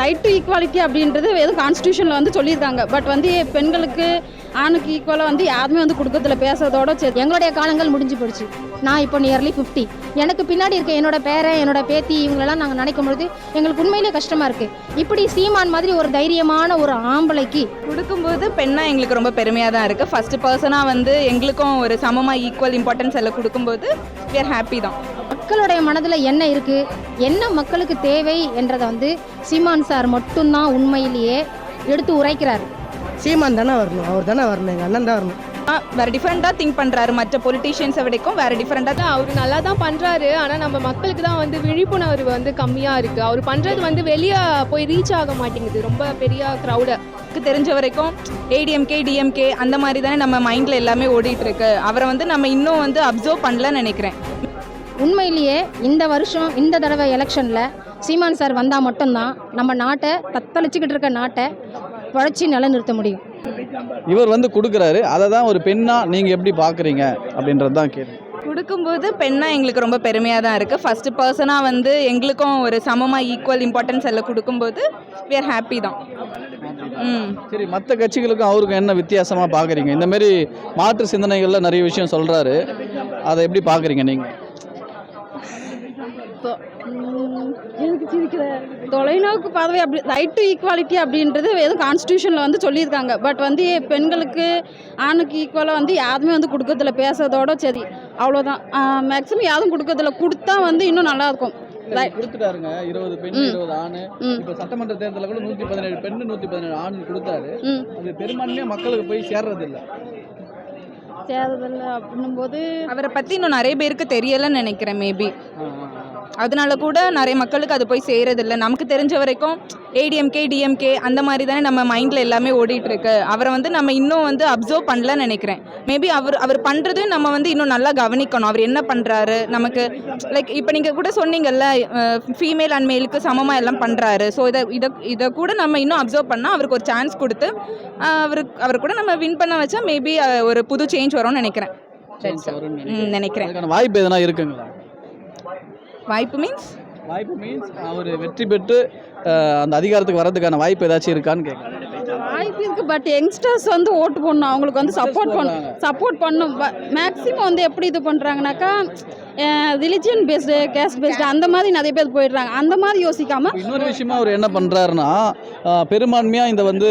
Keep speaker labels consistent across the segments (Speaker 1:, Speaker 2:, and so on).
Speaker 1: Right to equality அப்படின்றது எதுவும் கான்ஸ்டியூஷனில் வந்து சொல்லியிருக்காங்க. பட் வந்து பெண்களுக்கு ஆணுக்கு ஈக்குவலாக வந்து யாருமே வந்து கொடுக்கறதுல பேசுறதோட சரி.
Speaker 2: எங்களுடைய காலங்கள் முடிஞ்சு போயிடுச்சு நான் இப்போ நியர்லி ஃபிஃப்டி எனக்கு பின்னாடி இருக்க என்னோட பேரன் என்னோட பேத்தி இவங்களெல்லாம் நாங்கள் நினைக்கும் பொழுது எங்களுக்கு உண்மையிலேயே கஷ்டமாக இருக்குது இப்படி சீமான் மாதிரி ஒரு தைரியமான ஒரு ஆம்பளைக்கு
Speaker 3: கொடுக்கும்போது பெண்ணாக எங்களுக்கு ரொம்ப பெருமையாக தான் இருக்குது ஃபஸ்ட்டு பர்சனாக வந்து எங்களுக்கும் ஒரு சமமாக ஈக்குவல் இம்பார்ட்டன்ஸ் எல்லாம் கொடுக்கும்போது வி ஆர் ஹாப்பி தான்.
Speaker 2: மக்களுடைய மனதில் என்ன இருக்குது என்ன மக்களுக்கு தேவை என்றதை வந்து சீமான் சார் மட்டும்தான் உண்மையிலேயே எடுத்து உரைக்கிறார்.
Speaker 4: சீமான் தானே வரணும். அவர் தானே வரணும். எங்கள் அண்ணன் தான் வரணும்.
Speaker 3: வேற டிஃப்ரெண்ட்டாக திங்க் பண்ணுறாரு மற்ற பொலிட்டீஷியன்ஸை விடைக்கும் வேற டிஃப்ரெண்ட்டாக
Speaker 5: அவர் நல்லா தான் பண்ணுறாரு ஆனால் நம்ம மக்களுக்கு தான் வந்து விழிப்புணர்வு வந்து கம்மியாக இருக்குது அவர் பண்ணுறது வந்து வெளியே போய் ரீச் ஆக மாட்டேங்குது. ரொம்ப பெரிய க்ரௌடை
Speaker 3: எனக்கு தெரிஞ்ச வரைக்கும் ஏடிஎம்கே டிஎம்கே அந்த மாதிரி தானே நம்ம மைண்டில் எல்லாமே ஓடிட்டு இருக்கு. அவரை வந்து நம்ம இன்னும் வந்து அப்சர்வ் பண்ணலன்னு நினைக்கிறேன்.
Speaker 2: உண்மையிலேயே இந்த வருஷம் இந்த தடவை எலெக்ஷனில் சீமான் சார் வந்தால் மட்டும்தான் நம்ம நாட்டை தத்தளிச்சுக்கிட்டு இருக்க நாட்டை உழைச்சி நிலைநிறுத்த முடியும்.
Speaker 6: இவர் வந்து கொடுக்குறாரு. அதை தான் ஒரு பெண்ணாக நீங்கள் எப்படி பார்க்குறீங்க அப்படின்றது தான் கேள்வி.
Speaker 3: கொடுக்கும்போது பெண்ணாக எங்களுக்கு ரொம்ப பெருமையாக தான் இருக்குது ஃபஸ்ட்டு பர்சனாக வந்து எங்களுக்கும் ஒரு சமமாக ஈக்குவல் இம்பார்ட்டன்ஸ் எல்லாம் கொடுக்கும்போது we are ஹாப்பி தான். ம்.
Speaker 6: சரி மற்ற கட்சிகளுக்கும் அவருக்கும் என்ன வித்தியாசமாக பார்க்குறீங்க? இந்த மாதிரி மாற்று சிந்தனைகளில் நிறைய விஷயம் சொல்கிறாரு அதை எப்படி பார்க்குறீங்க நீங்கள்
Speaker 1: சிரிக்கிற தொலைநோக்கு பார்வை அப்படி ரைட் டு ஈக்குவாலிட்டி அப்படின்றது எதுவும் கான்ஸ்டியூஷனில் வந்து சொல்லியிருக்காங்க. பட் வந்து பெண்களுக்கு ஆணுக்கு ஈக்குவலாக வந்து யாருமே வந்து கொடுக்கறதில்ல பேசுறதோட சரி. அவ்வளோதான் மேக்ஸிமம் யாரும் கொடுக்கறதில்ல. கொடுத்தா வந்து இன்னும் நல்லா இருக்கும். Right.
Speaker 6: கொடுத்துட்டாருங்க. இருபது பெண். இருபது ஆண். இப்போ சட்டமன்ற தேர்தலில் கூட நூற்றி பதினேழு பெண்ணு நூற்றி பதினேழு ஆண் கொடுத்தாரு. அது பெரும்பான்மையாக மக்களுக்கு போய் சேர்றதில்ல.
Speaker 1: சேரதில்ல அப்படின்னும் போது
Speaker 3: அவரை பற்றி இன்னும் நிறைய பேருக்கு தெரியலைன்னு நினைக்கிறேன் மேபி அதனால கூட நிறைய மக்களுக்கு அது போய் சேரதில்லை. நமக்கு தெரிஞ்ச வரைக்கும் ஏடிஎம்கே டிஎம்கே அந்த மாதிரி தானே நம்ம மைண்டில் எல்லாமே ஓடிட்டு இருக்கு. அவரை வந்து நம்ம இன்னும் வந்து அப்சர்வ் பண்ணலன்னு நினைக்கிறேன். மேபி அவர் அவர் பண்ணுறதையும் நம்ம வந்து இன்னும் நல்லா கவனிக்கணும். அவர் என்ன பண்ணுறாரு நமக்கு லைக் இப்போ நீங்கள் கூட சொன்னீங்கல்ல ஃபீமேல் அண்ட் மேலுக்கு சமமாக எல்லாம் பண்ணுறாரு ஸோ இதை இதை இதை கூட நம்ம இன்னும் அப்சர்வ் பண்ணால் அவருக்கு ஒரு சான்ஸ் கொடுத்து அவருக்கு அவர் கூட நம்ம வின் பண்ண வச்சா மேபி ஒரு புது சேஞ்ச் வரும்னு நினைக்கிறேன். நினைக்கிறேன்.
Speaker 6: வாய்ப்பு எதனா இருக்குங்களா?
Speaker 3: வாய்ப்பு மீன்ஸ்
Speaker 6: வாய்ப்பு மீன்ஸ் அவர் வெற்றி பெற்று அந்த அதிகாரத்துக்கு வர்றதுக்கான வாய்ப்பு ஏதாச்சும் இருக்கான்னு கேட்குறேன்
Speaker 1: வாய்ப்பு இருக்குது பட் யங்ஸ்டர்ஸ் வந்து ஓட்டு போடணும். அவங்களுக்கு வந்து சப்போர்ட் பண்ணும். சப்போர்ட் பண்ணும் மேக்ஸிமம் வந்து எப்படி இது பண்ணுறாங்கனாக்கா ரிலிஜியன் பேஸ்டு கேஸ்ட் பேஸ்டு அந்த மாதிரி நிறைய பேர் போயிடுறாங்க. அந்த மாதிரி யோசிக்காமல்
Speaker 6: இன்னொரு விஷயமா அவர் என்ன பண்ணுறாருன்னா பெரும்பான்மையாக இந்த வந்து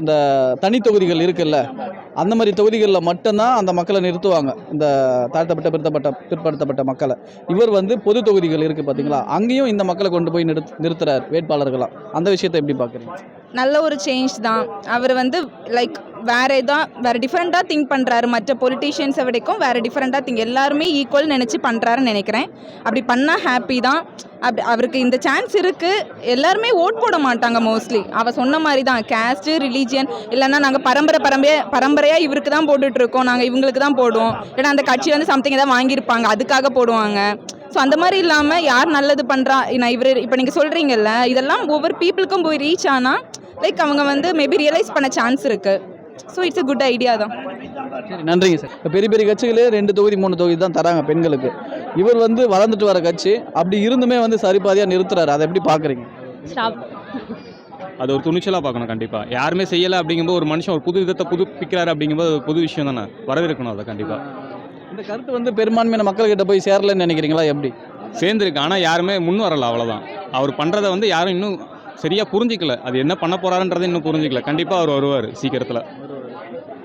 Speaker 6: இந்த தனி தொகுதிகள் இருக்குல்ல அந்த மாதிரி தொகுதிகளில் மட்டும்தான் அந்த மக்களை நிறுத்துவாங்க. இந்த தாழ்த்தப்பட்ட பிறத்தப்பட்ட பிற்படுத்தப்பட்ட மக்களை. இவர் வந்து பொது தொகுதிகள் இருக்குது பார்த்தீங்களா அங்கேயும் இந்த மக்களை கொண்டு போய் நிறுத் நிறுத்துறார் வேட்பாளர்களாக அந்த விஷயத்தை எப்படி பார்க்குறீங்க
Speaker 3: நல்ல ஒரு சேஞ்ச் தான். அவர் வந்து லைக் வேற எதா வேற டிஃப்ரெண்ட்டாக திங்க் பண்ணுறாரு மற்ற பொலிட்டீஷியன்ஸை விடைக்கும் வேற டிஃப்ரெண்ட்டாக திங்க் எல்லாருமே ஈக்குவல் நினச்சி பண்ணுறாருன்னு நினைக்கிறேன். அப்படி பண்ணால் ஹாப்பி தான். அப்படி அவருக்கு இந்த சான்ஸ் இருக்குது எல்லாருமே ஓட் போட மாட்டாங்க மோஸ்ட்லி அவள் சொன்ன மாதிரி தான் கேஸ்ட்டு ரிலீஜியன் இல்லைன்னா நாங்கள் பரம்பரை பரம்பரையாக பரம்பரையாக இவருக்கு தான் போட்டுட்ருக்கோம் நாங்கள் இவங்களுக்கு தான் போடுவோம். ஏன்னா அந்த கட்சி வந்து சம்திங் ஏதாவது வாங்கியிருப்பாங்க. அதுக்காக போடுவாங்க. ஸோ அந்த மாதிரி இல்லாமல் யார் நல்லது பண்ணுறா நான் இவர் இப்போ நீங்கள் சொல்கிறீங்கல்ல இதெல்லாம் ஒவ்வொரு பீப்புளுக்கும் போய் ரீச் ஆனால் லைக் அவங்க வந்து மேபி ரியலைஸ் பண்ண சான்ஸ் இருக்குது so it's a good idea தான்.
Speaker 6: சரி நன்றிங்க சார். இப்போ பெரிய பெரிய கட்சிகளே ரெண்டு தொகுதி மூணு தொகுதி தான் தராங்க பெண்களுக்கு. இவர் வந்து வளர்ந்துட்டு வர கட்சி அப்படி இருந்துமே வந்து சரிபாதியாக நிறுத்துறாரு. அதை எப்படி பார்க்குறீங்க
Speaker 7: அது ஒரு துணிச்சலாக பார்க்கணும் கண்டிப்பாக யாருமே செய்யலை அப்படிங்கும்போது ஒரு மனுஷன் ஒரு புது விதத்தை புதுப்பிக்கிறாரு அப்படிங்கும்போது அது ஒரு புது விஷயம் தானே? வரவேற்கணும் அதை கண்டிப்பாக
Speaker 6: இந்த கருத்து வந்து பெரும்பான்மையான மக்கள்கிட்ட போய் சேரலன்னு நினைக்கிறீங்களா? எப்படி?
Speaker 7: சேர்ந்துருக்கு. ஆனால் யாருமே முன் வரல அவ்வளோதான் அவர் பண்ணுறதை வந்து யாரும் இன்னும் சரியாக புரிஞ்சிக்கல. அது என்ன பண்ண போறாருன்றதை இன்னும் புரிஞ்சிக்கல. கண்டிப்பாக அவர் வருவார் சீக்கிரத்தில்.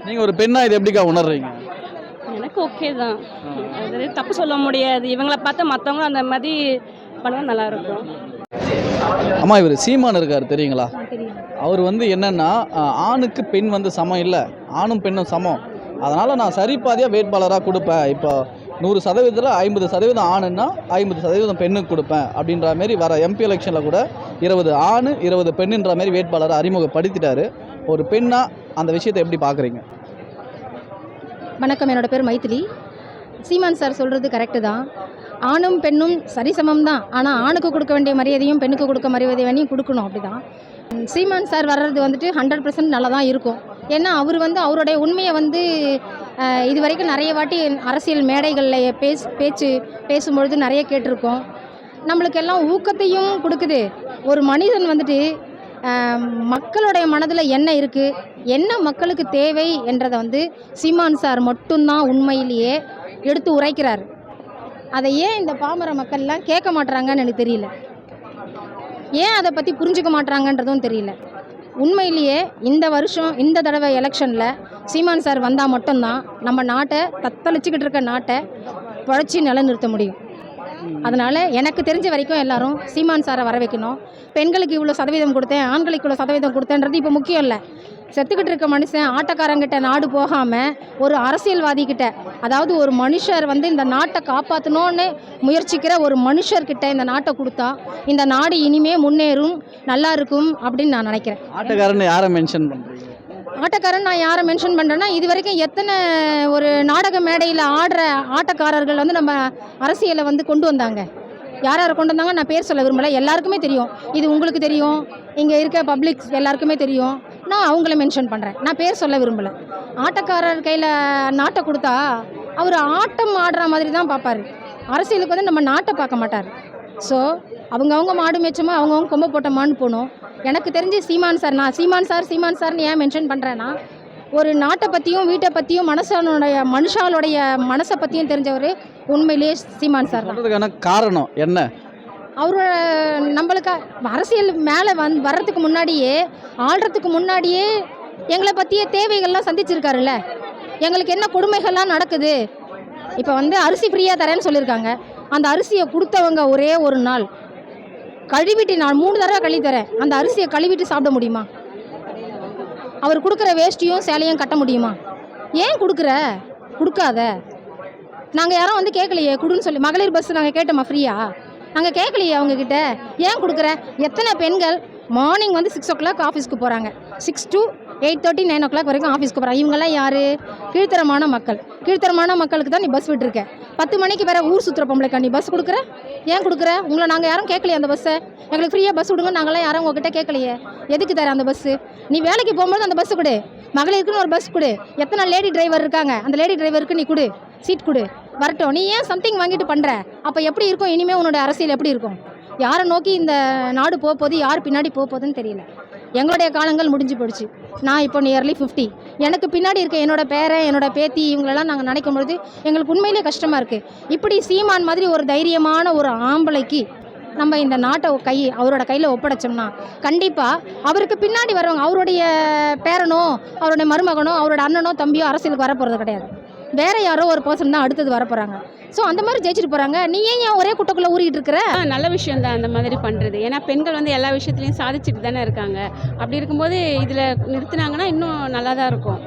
Speaker 6: நீங்கள் ஒரு பெண்ணாக இதை எப்படிக்கா உணர்றீங்க?
Speaker 1: எனக்கு ஓகே தான். அது தப்பு சொல்ல முடியாது. இவங்கள பார்த்து மற்றவங்க அந்த மாதிரி பண்ணால் நல்லா இருக்கும்.
Speaker 6: அம்மா இவர் சீமான் இருக்கார் தெரியுங்களா? அவர் வந்து என்னன்னா ஆணுக்கு பெண் வந்து சமம் இல்லை. ஆணும் பெண்ணும் சமம். அதனால் நான் சரிபாதியாக வேட்பாளராக கொடுப்பேன். இப்போ நூறு சதவீதத்தில் ஐம்பது சதவீதம் ஆணுன்னா ஐம்பது சதவீதம் பெண்ணுக்கு கொடுப்பேன் அப்படின்ற மாரி வர எம்பி எலெக்ஷனில் கூட இருபது ஆண் இருபது பெண்ணுன்ற மாதிரி வேட்பாளரை அறிமுகப்படுத்திட்டாரு. ஒரு பெண்ணாக அந்த விஷயத்தை எப்படி பார்க்குறீங்க
Speaker 2: வணக்கம் என்னோட பேர் மைத்திலி. சீமான் சார் சொல்கிறது கரெக்டு தான். ஆணும் பெண்ணும் சரிசமம் தான். ஆனால் ஆணுக்கு கொடுக்க வேண்டிய மரியாதையும் பெண்ணுக்கு கொடுக்க மரியாதையும் கொடுக்கணும் அப்படி தான் சீமான் சார் வர்றது வந்துட்டு ஹண்ட்ரட் பர்சன்ட் நல்லா தான் இருக்கும். ஏன்னா அவர் வந்து அவருடைய உண்மையை வந்து இது வரைக்கும் நிறைய வாட்டி அரசியல் மேடைகளில் பேசு பேச்சு பேசும்பொழுது நிறைய கேட்டிருக்கோம். நம்மளுக்கு எல்லாம் ஊக்கத்தையும் கொடுக்குது. ஒரு மனிதன் வந்துட்டு மக்களுடைய மனதில் என்ன இருக்குது என்ன மக்களுக்கு தேவை என்றதை வந்து சீமான் சார் மட்டும்தான் உண்மையிலேயே எடுத்து உரைக்கிறார். அதை ஏன் இந்த பாமர மக்கள்லாம் கேட்க மாட்டுறாங்கன்னு எனக்கு தெரியல. ஏன் அதை பற்றி புரிஞ்சுக்க மாட்றாங்கன்றதும் தெரியல. உண்மையிலேயே இந்த வருஷம் இந்த தடவை எலெக்ஷனில் சீமான் சார் வந்தால் மட்டும்தான் நம்ம நாட்டை தத்தளிச்சுக்கிட்டு இருக்க நாட்டை புழைச்சி நிலைநிறுத்த முடியும். அதனால் எனக்கு தெரிஞ்ச வரைக்கும் எல்லாரும் சீமான் சாரை வர வைக்கணும் பெண்களுக்கு இவ்வளோ சதவீதம் கொடுத்தேன் ஆண்களுக்கு இவ்வளோ சதவீதம் கொடுத்தேன்றது இப்போ முக்கியம் இல்லை. செத்துக்கிட்டு இருக்க மனுஷன் ஆட்டக்காரங்கிட்ட நாடு போகாமல் ஒரு அரசியல்வாதி கிட்ட அதாவது ஒரு மனுஷர் வந்து இந்த நாட்டை காப்பாற்றணும்னு முயற்சிக்கிற ஒரு மனுஷர்கிட்ட இந்த நாட்டை கொடுத்தா இந்த நாடு இனிமே முன்னேறும் நல்லா இருக்கும் அப்படின்னு நான் நினைக்கிறேன்.
Speaker 6: ஆட்டக்காரன்னு யாரை மென்ஷன் பண்ணுறீங்க
Speaker 2: ஆட்டக்காரன் நான் யாரை மென்ஷன் பண்ணுறேன்னா இது வரைக்கும் எத்தனை ஒரு நாடக மேடையில் ஆடுற ஆட்டக்காரர்கள் வந்து நம்ம அரசியலை வந்து கொண்டு வந்தாங்க. யார் யாரை கொண்டு வந்தாங்க நான் பேர் சொல்ல விரும்பல. எல்லாருக்குமே தெரியும். இது உங்களுக்கு தெரியும். இங்கே இருக்க பப்ளிக் எல்லாருக்குமே தெரியும். நான் அவங்கள மென்ஷன் பண்ணுறேன் நான் பேர் சொல்ல விரும்பலை. ஆட்டக்காரர் கையில் நாட்டை கொடுத்தா அவர் ஆட்டம் ஆடுற மாதிரி தான் பார்ப்பாரு. அரசியலுக்கு வந்து நம்ம நாட்டை பார்க்க மாட்டார். ஸோ அவங்கவுங்க மாடு மேய்ச்சமோ அவங்கவுங்க கொம்பை போட்டமான்னு போகணும் எனக்கு தெரிஞ்சு சீமான் சார் நான் சீமான் சார் சீமான் சார்னு ஏன் மென்ஷன் பண்ணுறேன்னா ஒரு நாட்டை பற்றியும் வீட்டை பற்றியும் மனுஷனுடைய மனுஷாலுடைய மனசை பற்றியும் தெரிஞ்சவர் உண்மையிலேயே சீமான் சார்
Speaker 6: காரணம் என்ன?
Speaker 2: அவரோட நம்மளுக்கு அரசியல் மேலே வந் வர்றதுக்கு முன்னாடியே ஆள்றதுக்கு முன்னாடியே எங்களை பற்றிய தேவைகள்லாம் சந்திச்சிருக்காருல்ல. எங்களுக்கு என்ன கொடுமைகள்லாம் நடக்குது? இப்போ வந்து அரிசி ஃப்ரீயாக தரேன்னு சொல்லியிருக்காங்க. அந்த அரிசியை கொடுத்தவங்க ஒரே ஒரு நாள். கழுவிட்டு நான் மூணு தடவை கழுவி தரேன். அந்த அரிசியை கழுவிட்டு சாப்பிட முடியுமா? அவர் கொடுக்குற வேஷ்டியும் சேலையும் கட்ட முடியுமா? ஏன் கொடுக்குற? கொடுக்காத. நாங்கள் யாரும் வந்து கேட்கலையே கொடுன்னு சொல்லி. மகளிர் பஸ் நாங்கள் கேட்டோமா ஃப்ரீயா நாங்கள் கேட்கலையே அவங்கக்கிட்ட ஏன் கொடுக்குற? எத்தனை பெண்கள் மார்னிங் வந்து சிக்ஸ் ஓ கிளாக் ஆஃபீஸ்க்கு போகிறாங்க six to eight thirty nine o'clock வரைக்கும் ஆஃபீஸ்க்கு போகிறாங்க இவங்கெல்லாம் யார்? கீழ்த்தரமான மக்கள். கீழ்த்தரமான மக்களுக்கு தான் நீ பஸ் விட்டுருக்க. பத்து மணிக்கு வேறு ஊர் சுற்றுற பொம்பளைக்கா நீ பஸ் கொடுக்குற? ஏன் கொடுக்குற? உங்களை நாங்கள் யாரும் கேட்கலையே அந்த பஸ்ஸை எங்களுக்கு ஃப்ரீயாக பஸ் விடுங்க நாங்களாம் யாரும் உங்ககிட்ட கேட்கலையே எதுக்கு தர அந்த பஸ்ஸு நீ வேலைக்கு போகும்போது அந்த பஸ் கொடு. மகளிருக்குன்னு ஒரு பஸ் கொடு. எத்தனை லேடி டிரைவர் இருக்காங்க? அந்த லேடி டிரைவருக்கு நீ கொடு. சீட் கொடு. வரட்டும். நீ ஏன் சம்திங் வாங்கிட்டு பண்ணுற அப்போ எப்படி இருக்கும்? இனிமேல் உன்னோட அரசியல் எப்படி இருக்கும்? யாரை நோக்கி இந்த நாடு போக போகுது? யார் பின்னாடி போக போகுதுன்னு தெரியல. எங்களுடைய காலங்கள் முடிஞ்சு போயிடுச்சு நான் இப்போ நியர்லி ஃபிஃப்டி எனக்கு பின்னாடி இருக்க என்னோட பேரன் என்னோட பேத்தி இவங்களெல்லாம் நாங்கள் நினைக்கும் பொழுது எங்களுக்கு உண்மையிலே கஷ்டமாக இருக்குது இப்படி சீமான் மாதிரி ஒரு தைரியமான ஒரு ஆம்பளைக்கு நம்ம இந்த நாட்டை கை அவரோட கையில் ஒப்படைச்சோம்னா கண்டிப்பாக அவருக்கு பின்னாடி வரவங்க அவருடைய பேரனோ அவருடைய மருமகனோ அவரோட அண்ணனோ தம்பியோ அரசியலுக்கு வர கிடையாது. வேற யாரோ ஒரு பர்சன் தான் அடுத்தது வர போகிறாங்க ஸோ அந்த மாதிரி ஜெயிச்சிட்டு போகிறாங்க நீ ஏன் ஏன் ஒரே குட்டைக்குள்ளே ஊறிட்டு இருக்கிற?
Speaker 8: நல்ல விஷயம் தான் அந்த மாதிரி பண்ணுறது ஏன்னா பெண்கள் வந்து எல்லா விஷயத்துலையும் சாதிச்சுட்டு தானே இருக்காங்க. அப்படி இருக்கும்போது இதில் நிறுத்தினாங்கன்னா இன்னும் நல்லா தான் இருக்கும்.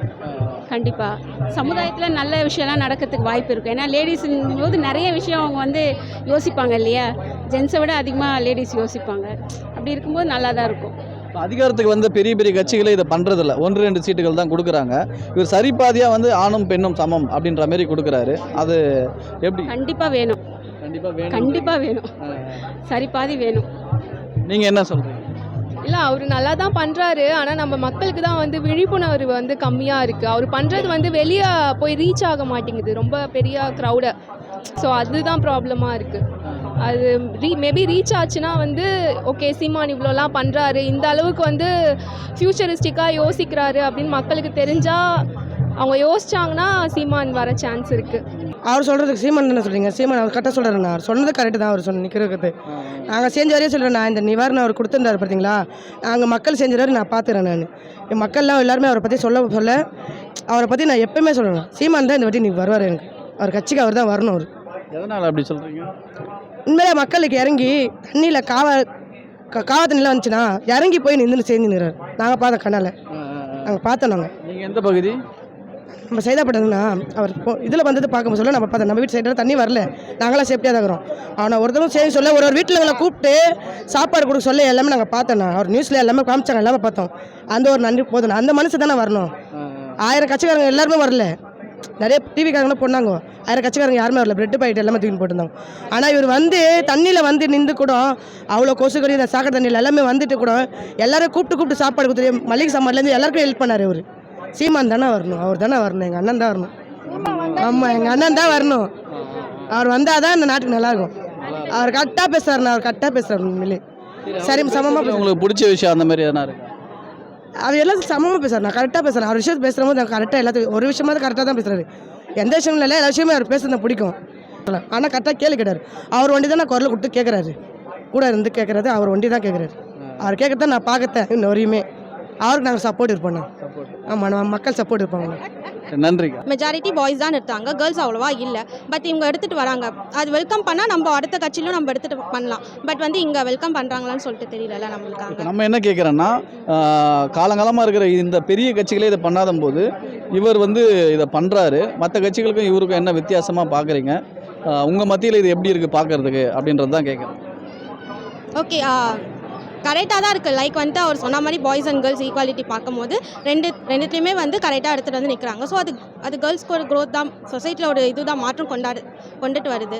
Speaker 8: கண்டிப்பாக சமுதாயத்தில் நல்ல விஷயம்லாம் நடக்கிறதுக்கு வாய்ப்பு இருக்கும் ஏன்னா லேடிஸுங்கும் போது நிறைய விஷயம் அவங்க வந்து யோசிப்பாங்க இல்லையா? ஜென்ஸை விட அதிகமாக லேடிஸ் யோசிப்பாங்க. அப்படி இருக்கும்போது நல்லா தான் இருக்கும்.
Speaker 6: அதிகாரத்துக்கு வந்து பெரிய பெரிய கட்சிகளே இதை பண்ணுறதில்ல ஒன்று ரெண்டு சீட்டுகள் தான் கொடுக்குறாங்க. இவர் சரிபாதியாக வந்து ஆணும் பெண்ணும் சமம் அப்படின்ற மாதிரி கொடுக்குறாரு. அது எப்படி?
Speaker 8: கண்டிப்பாக வேணும்.
Speaker 6: கண்டிப்பாக வேணும்.
Speaker 8: கண்டிப்பாக வேணும். சரி பாதி வேணும்.
Speaker 6: நீங்கள் என்ன சொல்கிறீங்க
Speaker 5: இல்லை அவர் நல்லா தான் பண்ணுறாரு ஆனால் நம்ம மக்களுக்கு தான் வந்து விழிப்புணர்வு வந்து கம்மியாக இருக்குது அவர் பண்ணுறது வந்து வெளியே போய் ரீச் ஆக மாட்டேங்குது. ரொம்ப பெரிய க்ரௌடு ஸோ அதுதான் ப்ராப்ளமாக இருக்குது அது ரீ மேபி ரீச் ஆச்சுன்னா வந்து ஓகே சீமான் இவ்வளோலாம் பண்ணுறாரு இந்த அளவுக்கு வந்து ஃப்யூச்சரிஸ்டிக்காக யோசிக்கிறாரு அப்படின்னு மக்களுக்கு தெரிஞ்சால் அவங்க யோசிச்சாங்கன்னா சீமான் வர சான்ஸ் இருக்குது
Speaker 4: அவர் சொல்கிறதுக்கு சீமான் என்ன சொல்கிறீங்க சீமான் அவர் கரெக்டாக சொல்கிறாருண்ணா அவர் சொன்னது கரெக்டு தான் அவர் சொன்ன நிற்கிறது நாங்கள் செஞ்ச வரையும் சொல்கிறேன் நான் இந்த நிவாரணம் அவர் கொடுத்துருந்தாரு பார்த்தீங்களா நாங்கள் மக்கள் செஞ்சவரை நான் பார்த்துறேன் நான். என் மக்கள்லாம் எல்லாருமே அவரை பற்றி சொல்ல சொல்ல அவரை பற்றி நான் எப்பயுமே சொல்லணும் சீமான் தான் இந்த வாட்டி நீ வருவார் எனக்கு. அவர் கட்சிக்கு அவர் தான் வரணும் அவர்.
Speaker 6: எதனால் அப்படி சொல்கிறீங்க
Speaker 4: உண்மையிலே மக்களுக்கு இறங்கி தண்ணியில் காவ க- காவ தண்ணியில் வந்துச்சுன்னா இறங்கி போய் நின்று சேர்ந்து நிறாரு நாங்கள் பார்த்தோம் கண்ணால். நாங்கள் பார்த்தோம் நாங்கள்
Speaker 6: நீங்கள் எந்த பகுதி?
Speaker 4: நம்ம சைதாப்பட்டதுன்னா அவர் இதில் வந்தது பார்க்க சொல்ல நம்ம பார்த்தோம். நம்ம வீட்டு சைடில் தண்ணி வரல. நாங்களாம் சேஃப்டியாக தான் இருக்கிறோம். ஆனால் ஒருத்தரும் சரி சொல்ல ஒரு ஒரு வீட்டில் எங்களை கூப்பிட்டு சாப்பாடு கொடுக்க சொல்ல எல்லாமே நாங்கள் பார்த்தோண்ணா அவர் நியூஸில் எல்லாமே காமிச்சாங்க எல்லாமே பார்த்தோம். அந்த ஒரு நன்றி போதும் அந்த மனசு தானே வரணும். ஆயிரம் கட்சிக்காரங்க எல்லாருமே வரல. நிறைய டிவிக்காரங்களும் போனாங்க ஆயிரம் கட்சிக்காரங்க யாருமே வரல. பிரெட் பாக்கெட் எல்லாமே தூக்கி போட்டிருந்தாங்க. ஆனால் இவர் வந்து தண்ணியில் வந்து நின்று கூட அவ்வளோ கொசுக்கடி இந்த சாக்கடை தண்ணியில் எல்லாமே வந்துட்டு கூட எல்லாரும் கூப்பிட்டு கூப்பிட்டு சாப்பாடு கொடுத்து மளிகை சாமான்லேருந்து எல்லாருக்கும் ஹெல்ப் பண்ணார் இவர். சீமான் தானே வரணும். அவர் தானே வரணும். எங்கள் அண்ணன் தான் வரணும். ஆமாம் எங்கள் அண்ணன் தான் வரணும். அவர் வந்தால் தான் இந்த நாட்டுக்கு நல்லாயிருக்கும் அவர் கரெக்டாக பேசுறாருண்ணா. அவர் கரெக்டாக பேசுறாரு உண்மையிலே. சரி சமமாக
Speaker 6: உங்களுக்கு பிடிச்ச விஷயம் அந்த மாதிரி எதனா இருக்கா?
Speaker 4: அவர் எல்லாம் சமமாக பேசுறாரு. நான் கரெக்டாக பேசுறேன். அவர் விஷயத்தை பேசுகிறபோது நான் கரெக்டாக எல்லாத்துக்கும் ஒரு விஷயமா கரெக்டாக தான் பேசுறாரு. எந்த விஷயம் இல்லை எல்லா விஷயமே அவர் பேசுறது பிடிக்கும். ஆனால் கரெக்டாக கேள்வி கேட்டார். அவர் ஒண்டி தான் நான் குரல் கொடுத்து கேட்குறாரு கூட இருந்து கேட்குறது அவர் ஒண்டி தான் கேட்குறாரு அவர் கேட்கறத நான் பார்க்கத்தேன் இன்னும் வரையுமே. அவருக்கு நாங்கள் சப்போர்ட் இருப்போம் ஆமாம் நம்ம மக்கள் சப்போர்ட் இருப்பாங்க.
Speaker 6: நன்றிக்கா.
Speaker 9: மெஜாரிட்டி பாய்ஸ் தான் எடுத்தாங்க கேர்ள்ஸ் அவ்வளோவா இல்லை. பட் இவங்க எடுத்துகிட்டு வராங்க. அது வெல்கம் பண்ணால் நம்ம அடுத்த கட்சியிலும் நம்ம எடுத்துகிட்டு பண்ணலாம். பட் வந்து இங்கே வெல்கம் பண்ணுறாங்களான்னு சொல்லிட்டு தெரியல நம்மளுக்கு
Speaker 6: நம்ம என்ன கேட்குறோன்னா காலங்காலமாக இருக்கிற இந்த பெரிய கட்சிகளே இதை பண்ணாத போது இவர் வந்து இதை பண்ணுறாரு மற்ற கட்சிகளுக்கும் இவருக்கும் என்ன வித்தியாசமாக பார்க்குறீங்க உங்கள் மத்தியில் இது எப்படி இருக்குது பார்க்கறதுக்கு அப்படின்றது தான் கேட்குறேன்
Speaker 9: ஓகே கரெக்டாக தான் இருக்குது லைக் வந்துட்டு அவர் சொன்ன மாதிரி பாய்ஸ் அண்ட் கேர்ள்ஸ் ஈக்குவாலிட்டி பார்க்கும்போது ரெண்டு ரெண்டுத்துலேயுமே வந்து கரெக்டாக எடுத்துகிட்டு வந்து நிற்கிறாங்க ஸோ அது அது கேர்ள்ஸ்க்கு ஒரு க்ரோத் தான் சொசைட்டியில் ஒரு இதுதான் மாற்றம் கொண்டாடு கொண்டுட்டு வருது.